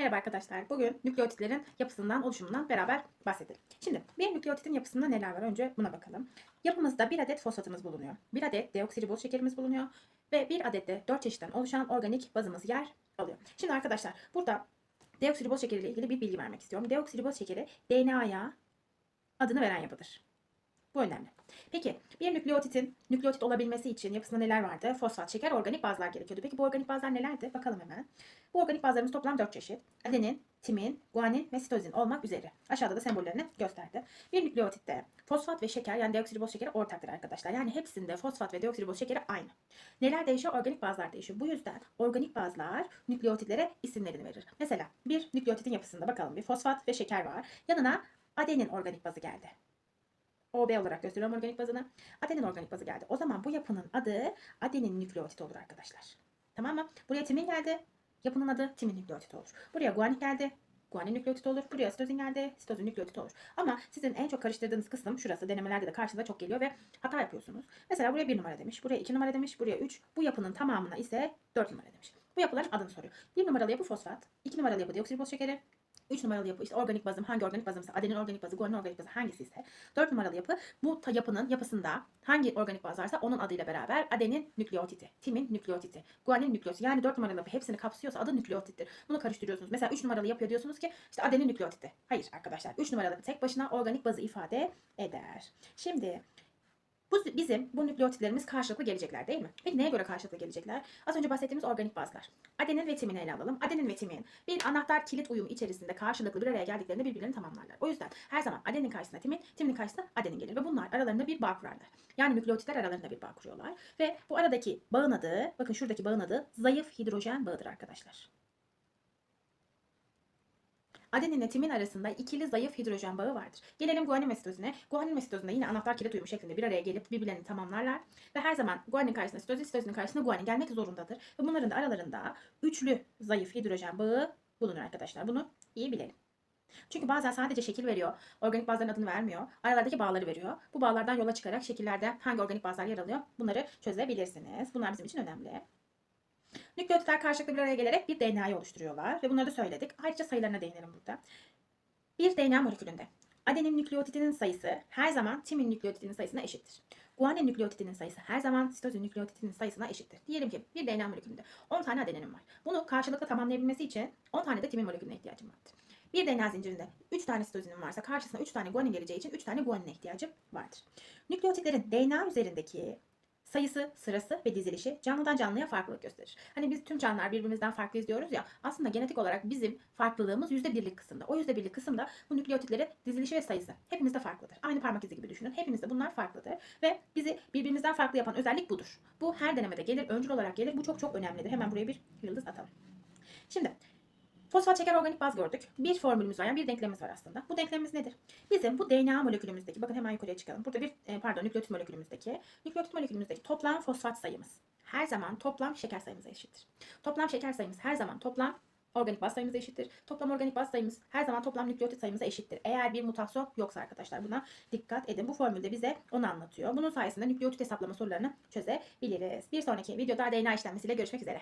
Merhaba arkadaşlar. Bugün nükleotitlerin yapısından, oluşumundan beraber bahsedelim. Şimdi bir nükleotitin yapısında neler var? Önce buna bakalım. Yapımızda bir adet fosfatımız bulunuyor. Bir adet deoksiriboz şekerimiz bulunuyor. Ve bir adet de dört çeşitten oluşan organik bazımız yer alıyor. Şimdi arkadaşler burada deoksiriboz şekeriyle ilgili bir bilgi vermek istiyorum. Deoksiriboz şekeri DNA'ya adını veren yapıdır. Bu önemli. Peki bir nükleotitin nükleotit olabilmesi için yapısında neler vardı? Fosfat, şeker, organik bazlar gerekiyordu. Peki bu organik bazlar nelerdi? Bakalım hemen. Bu organik bazlarımız toplam 4 çeşit. Adenin, timin, guanin ve sitozin olmak üzere. Aşağıda da sembollerini gösterdi. Bir nükleotitte fosfat ve şeker yani deoksiriboz şekeri ortaktır arkadaşlar. Yani hepsinde fosfat ve deoksiriboz şekeri aynı. Neler değişiyor? Organik bazlar değişiyor. Bu yüzden organik bazlar nükleotitlere isimlerini verir. Mesela bir nükleotitin yapısında bakalım bir fosfat ve şeker var. Yanına adenin organik bazı geldi. OB olarak gösteriyorum organik bazını. Adenin organik bazı geldi. O zaman bu yapının adı adenin nükleotit olur arkadaşlar. Tamam mı? Buraya timin geldi. Yapının adı timin nükleotit olur. Buraya guanin geldi. Guanin nükleotit olur. Buraya sitozin geldi. Sitozin nükleotit olur. Ama sizin en çok karıştırdığınız kısım şurası. Denemelerde de karşınıza çok geliyor ve hata yapıyorsunuz. Mesela buraya 1 numara demiş. Buraya 2 numara demiş. Buraya 3. Bu yapının tamamına ise 4 numara demiş. Bu yapıların adını soruyor. 1 numaralı yapı fosfat. 2 numaralı yapı deoksiriboz şekeri. 3 numaralı yapı işte organik bazım hangi organik bazımsa adenin organik bazı, guanin organik bazı hangisi ise 4 numaralı yapı bu yapının yapısında hangi organik baz varsa onun adıyla beraber adenin nükleotiti, timin nükleotiti, guanin nükleotiti yani 4 numaralı yapı hepsini kapsıyorsa adı nükleotittir. Bunu karıştırıyorsunuz. Mesela 3 numaralı yapı diyorsunuz ki işte adenin nükleotiti. Hayır arkadaşlar 3 numaralı tek başına organik bazı ifade eder. Şimdi bu bizim bu nükleotitlerimiz karşılıklı gelecekler değil mi? Peki neye göre karşılıklı gelecekler? Az önce bahsettiğimiz organik bazlar. Adenin ve timini ele alalım. Adenin ve timin bir anahtar kilit uyumu içerisinde karşılıklı bir araya geldiklerinde birbirlerini tamamlarlar. O yüzden her zaman adenin karşısına timin, timinin karşısına adenin gelir ve bunlar aralarında bir bağ kurarlar. Yani nükleotitler aralarında bir bağ kuruyorlar ve bu aradaki bağın adı, bakın şuradaki bağın adı zayıf hidrojen bağıdır arkadaşlar. Adenin ile timin arasında ikili zayıf hidrojen bağı vardır. Gelelim guanin ve sitozine. Guanin ve sitozine yine anahtar kilit uyumu şeklinde bir araya gelip birbirlerini tamamlarlar. Ve her zaman guanin karşısına sitozin, sitozinin karşısına guanin gelmek zorundadır. Ve bunların da aralarında üçlü zayıf hidrojen bağı bulunur arkadaşlar. Bunu iyi bilelim. Çünkü bazen sadece şekil veriyor. Organik bazların adını vermiyor. Aralardaki bağları veriyor. Bu bağlardan yola çıkarak şekillerde hangi organik bazlar yer alıyor bunları çözebilirsiniz. Bunlar bizim için önemli. Nükleotitler karşılıklı bir araya gelerek bir DNA'yı oluşturuyorlar ve bunları da söyledik. Ayrıca sayılarına değinelim burada. Bir DNA molekülünde adenin nükleotidinin sayısı her zaman timin nükleotidinin sayısına eşittir. Guanin nükleotidinin sayısı her zaman sitozin nükleotidinin sayısına eşittir. Diyelim ki bir DNA molekülünde 10 tane adenin var. Bunu karşılıklı tamamlayabilmesi için 10 tane de timin molekülüne ihtiyacım vardır. Bir DNA zincirinde 3 tane sitozinin varsa karşısına 3 tane guanin geleceği için 3 tane guanine ihtiyacım vardır. Nükleotitlerin DNA üzerindeki sayısı, sırası ve dizilişi canlıdan canlıya farklılık gösterir. Hani biz tüm canlılar birbirimizden farklıyız diyoruz ya aslında genetik olarak bizim farklılığımız %1'lik kısımda. O %1'lik kısımda bu nükleotitlerin dizilişi ve sayısı hepimizde farklıdır. Aynı parmak izi gibi düşünün. Hepimizde bunlar farklıdır ve bizi birbirimizden farklı yapan özellik budur. Bu her denemede gelir, öncül olarak gelir. Bu çok çok önemlidir. Hemen buraya bir yıldız atalım. Şimdi Fosfat şeker organik baz gördük. Bir formülümüz var yani bir denklemimiz var aslında. Bu denklemimiz nedir? Bizim bu DNA molekülümüzdeki bakın hemen yukarıya çıkalım. Burada bir e, pardon nükleotit molekülümüzdeki nükleotit molekülümüzdeki toplam fosfat sayımız her zaman toplam şeker sayımıza eşittir. Toplam şeker sayımız her zaman toplam organik baz sayımıza eşittir. Toplam organik baz sayımız her zaman toplam nükleotit sayımıza eşittir. Eğer bir mutasyon yoksa arkadaşlar buna dikkat edin. Bu formülde bize onu anlatıyor. Bunun sayesinde nükleotit hesaplama sorularını çözebiliriz. Bir sonraki videoda DNA işlenmesiyle görüşmek üzere.